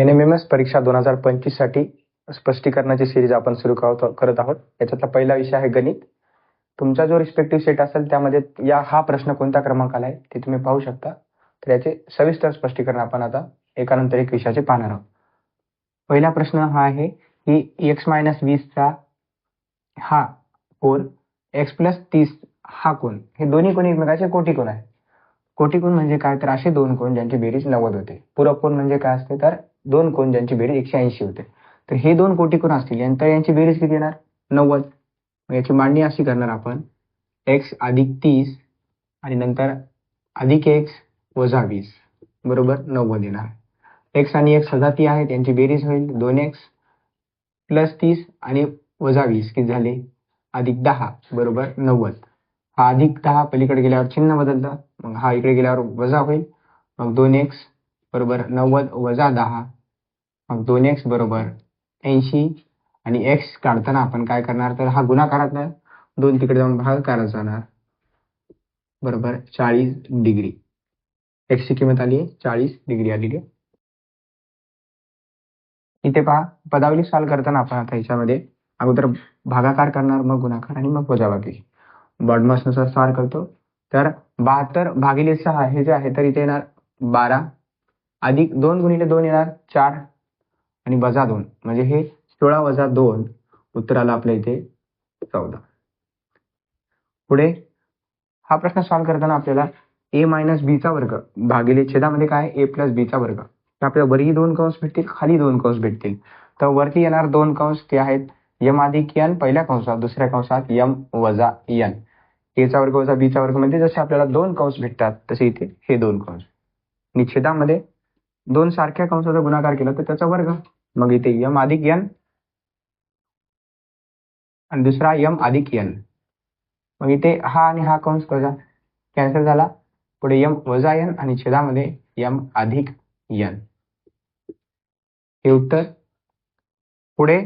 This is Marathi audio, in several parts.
एन एम एम एस परीक्षा दोन हजार पंचवीससाठी स्पष्टीकरणाची सिरीज आपण सुरू करत आहोत याच्यातला पहिला विषय आहे गणित. तुमचा जो रिस्पेक्टिव्ह सेट असेल त्यामध्ये या हा प्रश्न कोणत्या क्रमांकाला आहे ते तुम्ही पाहू शकता. तर याचे सविस्तर स्पष्टीकरण आपण आता एकानंतर एक विषयाचे पाहणार आहोत. पहिला प्रश्न हा आहे की एक्स मायनस वीसचा हा कोण एक्स प्लस तीस हा कोण हे दोन्ही कोण एकमेकाचे कोटी कोण आहे कोटी कोण म्हणजे काय? तर असे दोन कोण ज्यांची बेरीज नव्वद होते. पूरक कोण म्हणजे काय असते? तर दोन कोण ज्यांची बेरीज एकशे ऐंशी होते. तर हे दोन कोटी कोण असतील? नंतर यांची बेरीज किती येणार? नव्वद. मग याची मांडणी अशी करणार आपण. एक्स अधिक तीस आणि नंतर अधिक एक्स वजा वीस. बरोबर? नव्वद येणार. एक्स आणि एक्स सजाती आहेत यांची बेरीज होईल. दोन एक्स प्लस तीस आणि वजा वीस किती झाले? अधिक दहा. बरोबर? नव्वद. हा अधिक दहा पलीकडे गेल्यावर चिन्ह बदलतं. मग हा इकडे गेल्यावर वजा होईल. मग दोन एक्स बरोबर नव्वद वजा दहा. मग दोन एक्स बरोबर ऐंशी आणि एक्स काढताना आपण काय करणार? तर हा गुणाकारातला दोन तिकडे जाऊन भागाकारात जाणार. बरोबर चाळीस डिग्री. एक्सची किंमत आली आहे चाळीस डिग्री आलेली इथे पहा पदावली सॉल्व करताना आपण आता ह्याच्यामध्ये अगोदर भागाकार करणार मग गुणाकार आणि मग वजाबाकी. बॉडमासनुसार सॉल्व करतो. तर बहात्तर भागिले सहा हे जे आहे तर इथे येणार बारा. अधिक दोन गुणिले दोन येणार चार. आणि वजा दोन. म्हणजे हे सोळा वजा दोन उत्तर आलं आपल्या इथे चौदा. पुढे हा प्रश्न सॉल्व्ह करताना आपल्याला ए मायनस बीचा वर्ग भागिले छेदामध्ये काय? ए प्लस बीचा वर्ग. तर आपल्याला वरही दोन कंस भेटतील खाली दोन कंस भेटतील. तर वरती येणार दोन कंस ते आहेत यम अधिक यन पहिल्या कंसात दुसऱ्या कंसात यम वजा यन एचा वर्ग वजा बीचा वर्ग म्हणजे जसे आपल्याला दोन कंस भेटतात तसे इथे हे दोन कंस. निच्छेदामध्ये छेदामध्ये दोन सारख्या कंसाचा गुणाकार केला तर त्याचा वर्ग मग इथे यम अधिक यन आणि दुसरा यम अधिक यन. मग इथे हा आणि हा कंस कॅन्सल झाला. पुढे यम वजा यन आणि छेदामध्ये यम अधिक यन. हे उत्तर. पुढे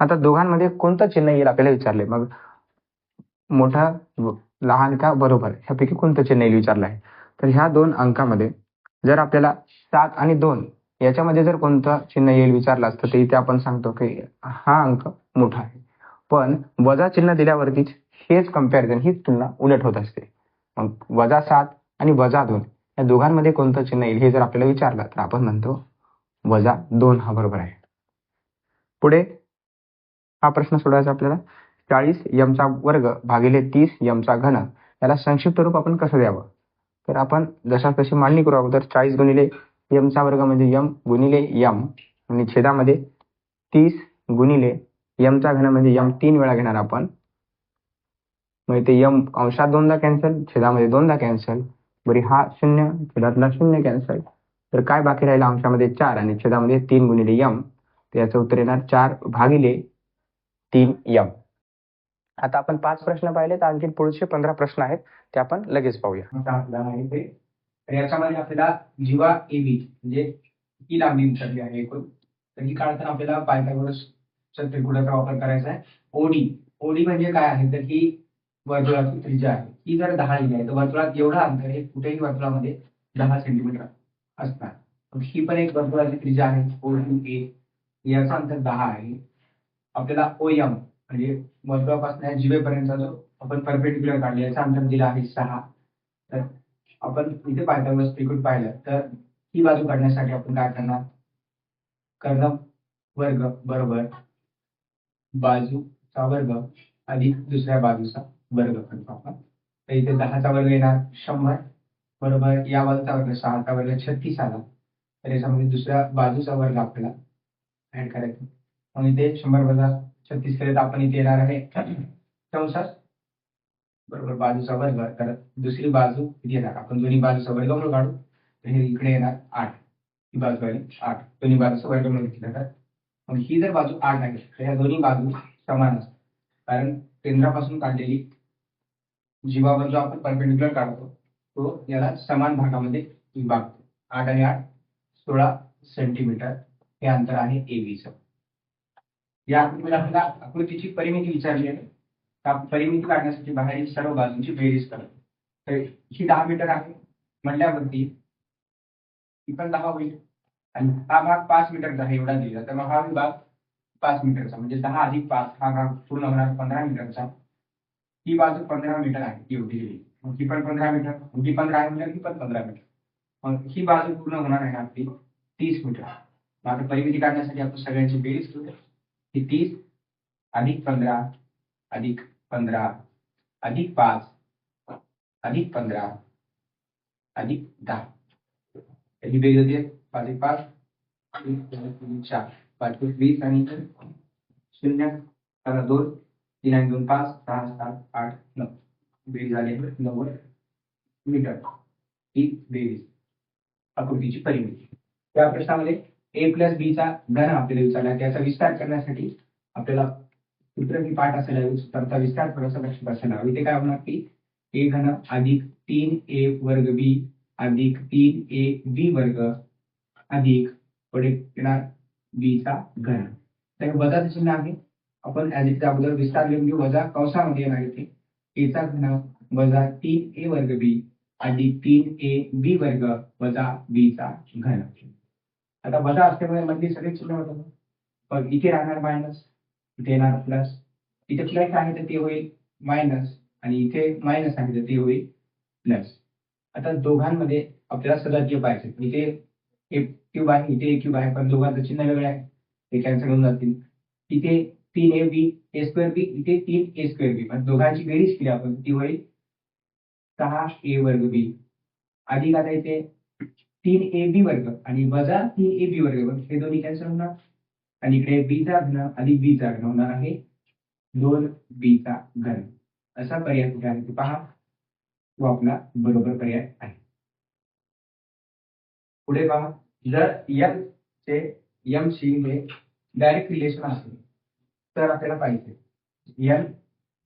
आता दोघांमध्ये कोणतं चिन्ह येईल आपल्याला विचारले? मग मोठा लहान का बरोबर? ह्यापैकी कोणतं चिन्ह येईल विचारलं आहे? तर ह्या दोन अंकामध्ये जर आपल्याला सात आणि दोन याच्यामध्ये जर कोणता चिन्ह येईल विचारला असतं ते इथे आपण सांगतो की हा अंक मोठा आहे. पण वजा चिन्ह दिल्यावरतीच हेच कंपॅरिझन हीच तुलना उलट होत असते. मग वजा सात आणि वजा दोन या दोघांमध्ये कोणतं चिन्ह येईल हे जर आपल्याला विचारलं तर आपण म्हणतो वजा दोन हा बरोबर आहे. पुढे हा प्रश्न सोडवायचा आपल्याला. चाळीस यमचा वर्ग भागिले तीस यमचा घन याला संक्षिप्त रूप आपण कसं द्यावं? तर आपण जशा तशी मांडणी करू अगोदर चाळीस गुणिले यमचा वर्ग म्हणजे यम गुणिले यम आणि छेदामध्ये तीस गुणिले यमचा घन म्हणजे यम. तीन वेळा घेणार आपण. मग इथे यम अंशात दोनदा कॅन्सल छेदामध्ये दोनदा कॅन्सल बरी हा शून्य छेदातला शून्य कॅन्सल तर काय बाकी राहिला? अंशामध्ये चार आणि छेदामध्ये तीन गुणिले यम. तर याचं उत्तर येणार चार भागिले तीन यम. आता आपण पाच प्रश्न पाहिले तर आणखी पुढचे पंधरा प्रश्न आहेत. ते आपण लगेच पाहूया. तर याच्यामध्ये आपल्याला जीवा एबी म्हणजे ही लांबी विचारली आहे एकूण तर ही काढताना आपल्याला पायथागोरस त्रिकोणाचा वापर करायचा आहे. ओडी ओडी म्हणजे काय आहे? तर ही वर्तुळाची त्रिज्या आहे. ही जर दहा लिहिली आहे तर वर्तुळात एवढा अंतर हे कुठेही वर्तुळामध्ये दहा सेंटीमीटर असणार. ही पण एक वर्तुळाची त्रिज्या आहे ओडी ए. याचा अंतर दहा आहे. आपल्याला ओ एम म्हणजे वर्तुळापासून जिवेपर्यंतचा जो आपण परपेंडिक्युलर काढले याचा अंतर दिला आहे सहा. तर आपण इथे पायथागोरस त्रिकोण पाहिलं तर ही बाजू काढण्यासाठी आपण काय करणार? कर्ण वर्ग बरोबर बाजूचा वर्ग अधिक दुसऱ्या बाजूचा वर्ग करतो आपण. तर इथे दहाचा वर्ग येणार शंभर बरोबर या बाजूचा वर्ग सहाचा वर्ग छत्तीस आला. तर याच्यामध्ये दुसऱ्या बाजूचा वर्ग आपल्याला ऍड करायचा. मग इथे शंभर वजा छत्तीस केले तर आपण इथे येणार आहे चौसष्ट. बरोबर बाजूचा वर्ग तर दुसरी बाजू किती येणार. आपण दोन्ही बाजूचा वर्गमूळ काढू. तर हे इकडे येणार आठ. ही बाजू आली आठ. दोन्ही बाजूचा वर्गमूळ घेतला तर मग ही जर बाजू आठ आहे तर ह्या दोन्ही बाजू समान असतात. कारण केंद्रापासून काढलेली जीवावर जो आपण परपेंडिक्युलर काढतो तो याला समान भागामध्ये विभागतो. आठ आणि आठ सोळा सेंटीमीटर. हे अंतर आहे एबीचं या आकृतीला आपल्याला आकृतीची परिमिती विचारली आहे. परिमिती बाहेरील सर्व बेरीज मीटर भाग एवढा हा विभाग हा भाग पूर्ण बाजू पंधरा मीटर आहे एवढी दिली मग मीटर ही पंधरा म्हणजे ही पण मीटर. बाजू पूर्ण होणार तीस मीटर. मग आता परिमिती काढण्यासाठी बेरीज करूया ही तीस अधिक पंधरा अधिक पंधरा अधिक पाच अधिक पंधरा अधिक दहा. ही बेरीज होते पाच एक पाच चार पाच वीस आणि शून्य सहा दोन तीन आणि दोन पाच सहा सात आठ नऊ. बेरीज झाली नव्वद मीटर. ही बेरीज. आकृतीची परिमिती. त्या प्रश्नामध्ये ए प्लस बी चा घन आपल्याला विचारला. त्याचा विस्तार करण्यासाठी आपल्याला सूत्र पाठ असायला हवी विस्तार थोडासा लक्षात असायला इथे काय होणार की ए घन अधिक तीन ए वर्ग बी अधिक तीन ए बी वर्ग अधिक पुढे येणार बीचा घन. तर वजाचं चिन्ह आहे. आपण अगोदर विस्तार लिहून घेऊ. वजा कौसामध्ये येणार इथे. एचा घन वजा तीन ए वर्ग बी अधिक तीन ए बी वर्ग वजा बीचा घन. आता वजा असल्यामुळे मधली सगळे चिन्ह होतं पण इथे राहणार मायनस इथे येणार प्लस इथे प्लस आहे तर ते होईल मायनस आणि इथे मायनस आहे तर ते होईल प्लस आता दोघांमध्ये आपल्याला सजातीय पाहिजे इथे एक क्यूब आहे इथे एक क्यूब आहे पण दोघांचं चिन्ह वेगळं आहे. ते कॅन्सल होऊन जातील. इथे तीन ए बी ए स्क्वेअर बी इथे तीन ए स्क्वेअर बी म्हणजे दोघांची बेरीज केली आपण ती होईल सहा ए वर्ग बी अधिक आता इथे तीन ए बी वर्ग आणि वजा तीन ए बी वर्ग. हे दोन्ही कॅन्सल होणार. आणि इकडे बी चा घन अधिक बी चा घन होणार आहे. दोन बी चा घन. असा पर्याय कुठे आहे? ते पहा. तो आपला बरोबर पर्याय आहे. पुढे पहा. जर एम चे एम सी हे डायरेक्ट रिलेशन असेल तर आपल्याला पाहिजे. एन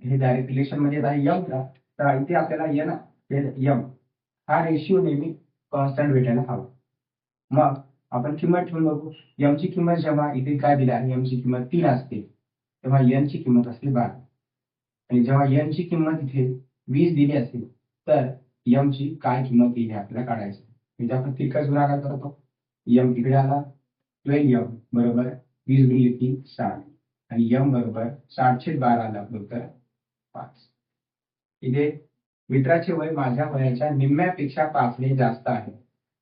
हे डायरेक्ट रिलेशन म्हणजे आहे यम का तर इथे आपल्याला एन यम हा रेशिओ नेहमी कॉन्स्टंट भेटायला हवा. मग आपण किंमत ठेवून बघू. एम ची किंमत जेव्हा इथे काय दिली आहे? एम ची किंमत तीन असते. तेव्हा एन ची किंमत असते बारा. आणि जेव्हा एन ची किंमत इथे वीस दिली असेल तर यम ची काय किंमत येईल हे आपल्याला काढायची म्हणजे आपण तिरकाच गुणाकार करतो. यम तिकडे आला ट्वेल्व यम बरोबर वीस गुणिले तीन साठ. आणि यम बरोबर साठशे बारा आला उत्तर पाच. इथे मित्राचे वय माझ्या वयाच्या निम्म्यापेक्षा पाचने जास्त आहे.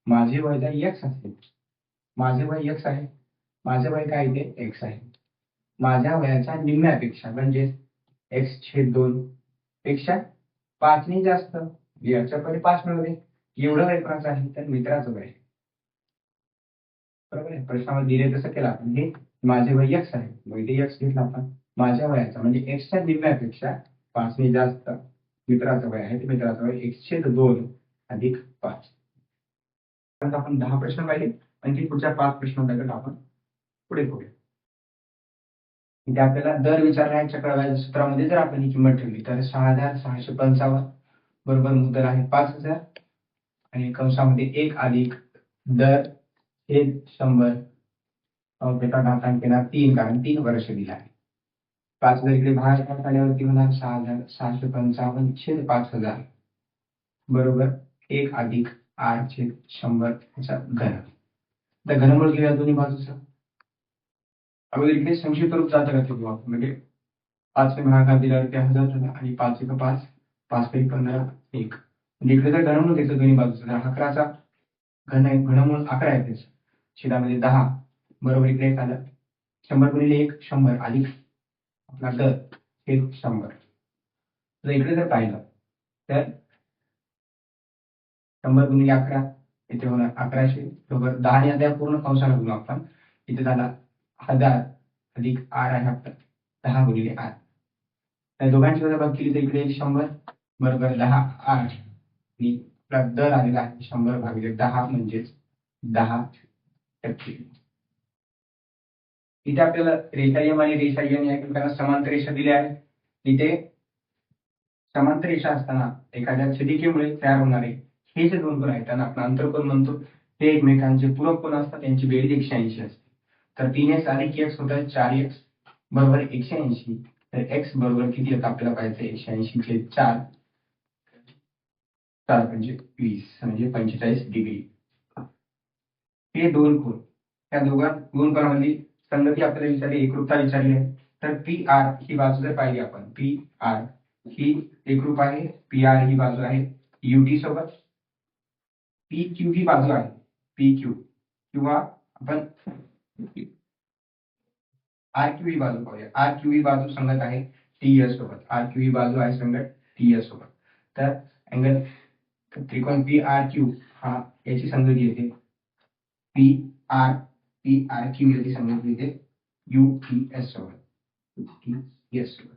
माझे वय जर एक्स असेल माझे वय एक्स आहे. माझे वय काय इथे एक्स आहे. माझ्या वयाच्या निम्म्यापेक्षा म्हणजे एक्स छेद दोन पेक्षा पाचने जास्त. याच्याकडे पाच मिळवले एवढं वय कोणाचं आहे? तर मित्राचं वय आहे. बरोबर आहे? प्रश्नामध्ये दिले तसं केलं आपण. हे माझे वय एक्स आहे. मग इथे एक्स घेतला आपण. माझ्या वयाचा म्हणजे एक्सच्या निम्म्यापेक्षा पाचने जास्त मित्राचं वय आहे. ते मित्राचं वय एकशे दोन अधिक पाच. आपण दहा प्रश्न पाहिले आणखी पुढच्या पाच प्रश्नांकडे आपण पुढे बघूया. इथे आपल्याला दर विचारण्याच्या कळवायच्या सूत्रामध्ये जर आपण ही किंमत ठेवली तर सहा हजार सहाशे पंचावन्न बरोबर मुद्दल आहे पाच हजार. आणि कंसामध्ये एक अधिक दर हे शंभर. त्याचा घातांक तीन कारण तीन वर्ष दिला आहे. पाच हजार इकडे बाहेर काढता आल्यावरती होणार सहा हजार सहाशे पंचावन्न छेद पाच हजार. बरोबर एक अधिक आठ छेद शंभर याचा घन. तर घनमूळ घेऊया दोन्ही बाजूचा अगोदर इकडे संक्षिप्त रूप जातं का ते म्हणजे पाच भागाकार ते हजार झाला आणि पाच एक पाच पाच पैकी पंधरा एक. म्हणजे इकडे जर घनमूळ घ्यायचं दोन्ही बाजूचं तर अकराचा घन आहे घनमूळ अकरा आहे त्याचं. छेदामध्ये दहा बरोबर इकडे एक आलं. शंभर गुणिले एक शंभर. अधिक आपला दर हे शंभर. तर इकडे जर पाहिलं तर शंभर गुणिले अकरा इथे होणार अकराशे. बरोबर दहा आणि अद्याप पूर्ण कंसाला गुणू आपण. इथे झाला हजार अधिक आठ आहे आपला दहा गुणिले आठ त्या दोघांची वजाबाकी केली तर इकडे शंभर बरोबर दहा आठ. आणि आपला दर आलेला आहे शंभर भागिले दहा म्हणजेच दहा टक्के. इथे आपल्याला रेषा यम आणि रेषा यन या एकमेकांना समांतर रेषा दिल्या आहेत. इथे समांतर रेषा असताना एखाद्या छदिकेमुळे तयार होणारे हे जे दोन कोण आहेत त्यांना आपण आंतरकोन म्हणतो ते एकमेकांचे पूरक कोण असतात त्यांची बेरीज एकशे ऐंशी असते तर तीन एक्स अधिक एक्स होत चार एक्स बरोबर एकशे ऐंशी तर एक्स बरोबर किती येतं आपल्याला पाहिजे एकशे ऐंशी चार चार म्हणजे वीस म्हणजे पंचेचाळीस डिग्री हे दोन कोण या दोघां दोन कोणामधली संगती आपल्याला विचारली एकरूपता विचारली आहे तर पी आर ही बाजू जर पाहिली आपण पी आर ही एकरूप आहे पी आर ही बाजू आहे युटी सोबत पी क्यू ही बाजू आहे. पी क्यू किंवा आपण आर क्यू ही बाजू पाहूया. आर क्यू ही बाजू संगत आहे टी एस सोबत. आर क्यू ही बाजू आहे संगत टी एस सोबत. तर अँगल त्रिकोण पी आर क्यू हा याची संगती येते P R P R Q याची संगती येते यू टी एस सोबत. टी एस सोबत.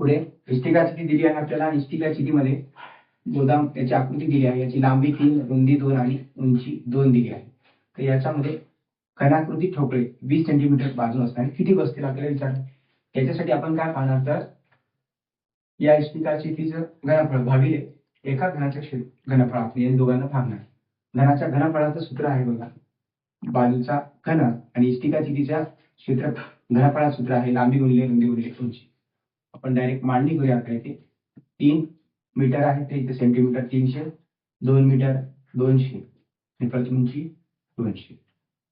पुढे इष्टिका चिठी दिली आहे आपल्याला. इष्टिका चिठीमध्ये गोदाम याची आकृती दिली आहे. याची लांबी तीन रुंदी दोन आणि उंची दोन दिली आहे. तर याच्यामध्ये कणाकृती ठोकळे वीस सेंटीमीटर बाजू असणार किती बसतील आपल्याला विचार. याच्यासाठी आपण काय पाहणार तर या इष्टिका तिचं घनफळ भागिले एका घनाच्या क्षेत्र घनफळ आपण या दोघांना भागणार घनाच्या घनफळाचं सूत्र आहे बघा. बाजूचा घन आणि इष्टिका तिच्या क्षेत्र घनफळाचं सूत्र आहे लांबी गुणिले रुंदी गुणिले उंची. आपण डायरेक्ट मांडणी करूया आपल्या इथे. तीन मीटर आहे ते इथे सेंटीमीटर तीनशे दोन मीटर दोनशे आणि प्रति दोनशे.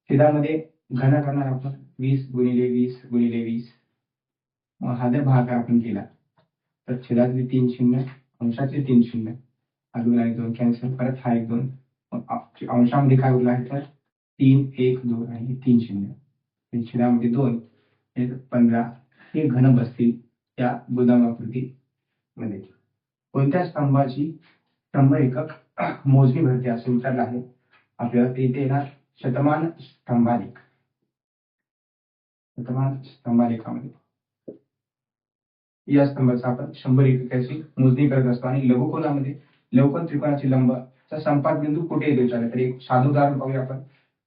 छेदामध्ये घन करणार आपण वीस गुणिले वीस गुणिले वीस. हा जर भाग आपण केला तर छेदातले तीन शून्य अंशाचे तीन शून्य. हा दोन आणि दोन कॅन्सल परत हा एक दोन. अंशामध्ये काय उरला आहे तर तीन एक दोन आणि तीन शून्य. छेदामध्ये दोन पंधरा हे घन बसतील त्या गोदामाकृती मध्ये. कोणत्या स्तंभाची स्तंभ एकक मोजणी भरते असे विचारलं आहे? आपल्याला ते इथे येणार. शतमान स्तंभालेख. शतमान स्तंभालेखामध्ये. या स्तंभाचा आपण शंभर एककाची मोजणी करत असतो आणि लघुकोनामध्ये लवकर त्रिकोणाची लंबचा संपात बिंदू कुठे येतो विचारलं तर एक साधं उदाहरण पाहूया आपण.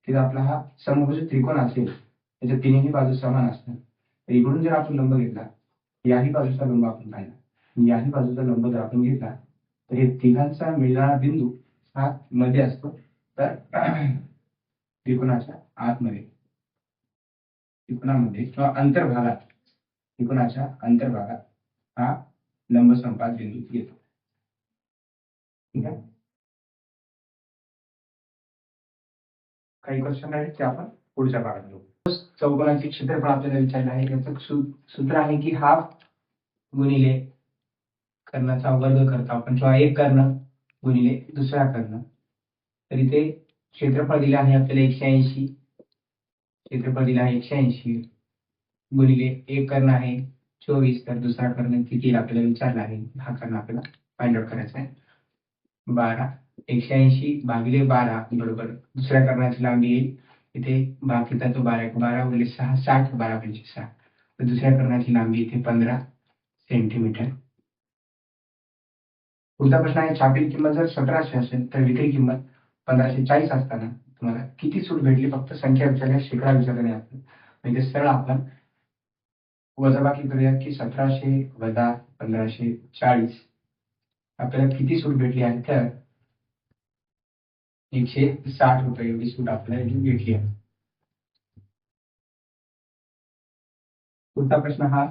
तिथे आपला हा समभुज त्रिकोण असेल त्याच्या तिन्ही बाजू समान असतात. तर इकडून जर आपण लंब घेतला याही बाजूचा लंब आपण पाहिला. याही बाजूचा लंब जर आपण घेतला तर हे तिघांचा मिळणारा बिंदू हा मध्ये असतो तर त्रिकोणाच्या आतमध्ये त्रिकोणामध्ये किंवा अंतर्भागात त्रिकोणाच्या अंतर्भागात हा लंब संपात बिंदू येतो. ठीक आहे? काही क्वेश्चन आहेत ते आपण पुढच्या भागात घेऊ चौकोनाचे क्षेत्रफळ आपल्याला विचारलं आहे त्याचं सूत्र आहे की हाफ गुणिले कर्णाचा वर्ग करतो आपण. किंवा एक कर्ण गुणिले दुसरा कर्ण. तर इथे क्षेत्रफळ दिलं आहे आपल्याला एकशे ऐंशी. क्षेत्रफळ दिलं आहे एकशे ऐंशी. गुणिले एक कर्ण आहे चोवीस. तर दुसरा कर्ण किती आपल्याला विचारला आहे? हा कर्ण आपल्याला फाइंड आउट करायचा आहे. बारा. एकशे ऐंशी भागिले बारा बरोबर दुसऱ्या कर्णाची लांबी येईल. इथे बाकीचा तो बारा बारा गुणिले सहा साठ बारा पंचवीस सहा तर दुसऱ्या कर्णाची लांबी इथे पंधरा सेंटीमीटर. पुढचा प्रश्न आहे छापील किंमत जर सतराशे असेल तर विक्री किंमत पंधराशे चाळीस असताना तुम्हाला किती सूट भेटली? फक्त संख्या विचारल्या शेकडा विचारल्या नाही आपण म्हणजे सरळ आपण वजाबाकी करूया की सतराशे वजा पंधराशे चाळीस. आपल्याला किती सूट भेटली आहे? तर एकशे साठ रुपये एवढी सूट आपल्याला भेटली आहे. पुढचा प्रश्न हा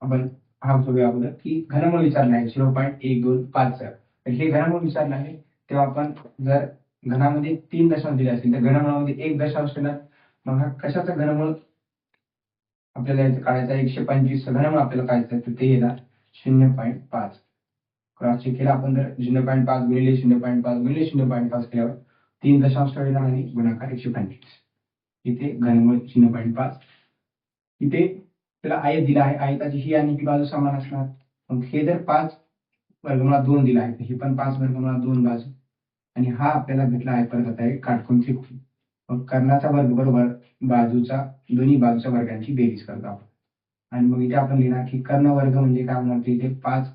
आपण हा सोडूया अगोदर की घनमूळ विचारलं आहे झिरो पॉईंट एक दोन पाच सर तर हे घनमूळ विचारलं आहे तेव्हा आपण जर घनामध्ये तीन दशांश दिले असतील तर घनमुळामध्ये एक दशांश देणार. मग हा कशाचा घनमूळ? आपल्याला याचं काढायचं आहे एकशे पंचवीस घनमूळ आपल्याला काढायचं आहे तर ते येणार शून्य पॉईंट पाच. क्रॉस चेक केला आपण जर शून्य पॉईंट पाच गुणिले शून्य पॉईंट पाच गुणिले शून्य पॉईंट पाच केल्यावर तीन दशांश येणार आणि गुणाकार एकशे पंचवीस. इथे घनमूळ शून्य पॉईंट पाच. इथे त्याला आयत दिला आहे. आयताची ही आणि ही बाजू समान असणार. मग हे जर पाच वर्गमुळात दोन दिला आहे ही पण पाच वर्गमुळात दोन बाजू. आणि हा आपल्याला भेटला आहे परत आता एक काटकोन त्रिकोण. मग कर्णाचा वर्ग बरोबर बाजूचा दोन्ही बाजूच्या वर्गांची बेरीज करतो आपण. आणि मग इथे आपण लिहिणार की कर्ण वर्ग म्हणजे काय होणार? ते इथे पाच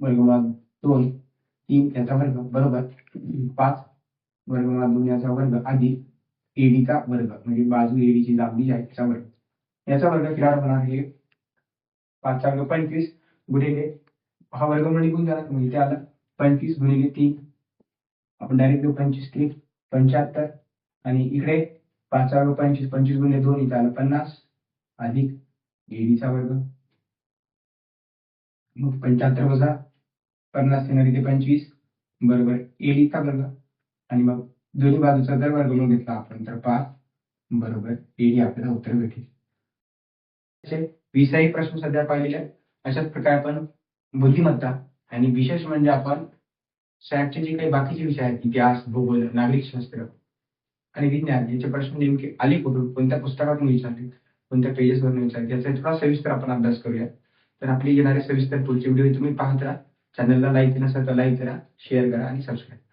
वर्गमुळात दोन तीन याचा वर्ग बरोबर पाच वर्गमुळात दोन याचा वर्ग आधी एडीचा वर्ग. म्हणजे बाजू एडीची लांबी आहे त्याचा वर्ग. याचा वर्ग केल्यावर होणार हे पाचचा वर्ग पंचवीस गुणिले हा वर्ग म्हणून निघून जाणार म्हणजे इथे आलं. पंचवीस गुणिले तीन आपण डायरेक्ट देऊ पंचवीस तीन पंच्याहत्तर. आणि इकडे पाचचा वर्ग पंचवीस पंचवीस गुणिले दोन इथे आलं पन्नास. अधिक एडीचा वर्ग. मग पंच्याहत्तर वजा पन्नास येणार इथे पंचवीस. बरोबर एडीचा वर्ग. आणि मग दोन्ही बाजूचा जर वर्गमूळ घेतला आपण तर पाच. बरोबर एडी आपल्याला उत्तर भेटेल. विषयी प्रश्न सध्या पाहिलेले आहेत. अशाच प्रकारे आपण बुद्धिमत्ता आणि विशेष म्हणजे आपण सॅटचे जे काही बाकीचे विषय आहेत इतिहास भूगोल नागरिक शास्त्र आणि विज्ञान याचे प्रश्न नेमके आले कुठून? कोणत्या पुस्तकातून विचारले? कोणत्या पेजेसवर विचारले? याचा थोडा सविस्तर आपण अभ्यास करूया. तर आपली येणारे सविस्तर पुढचे व्हिडिओ तुम्ही पाहत राहा. चॅनलला लाईक नसेल तर लाईक करा शेअर करा आणि सबस्क्राईब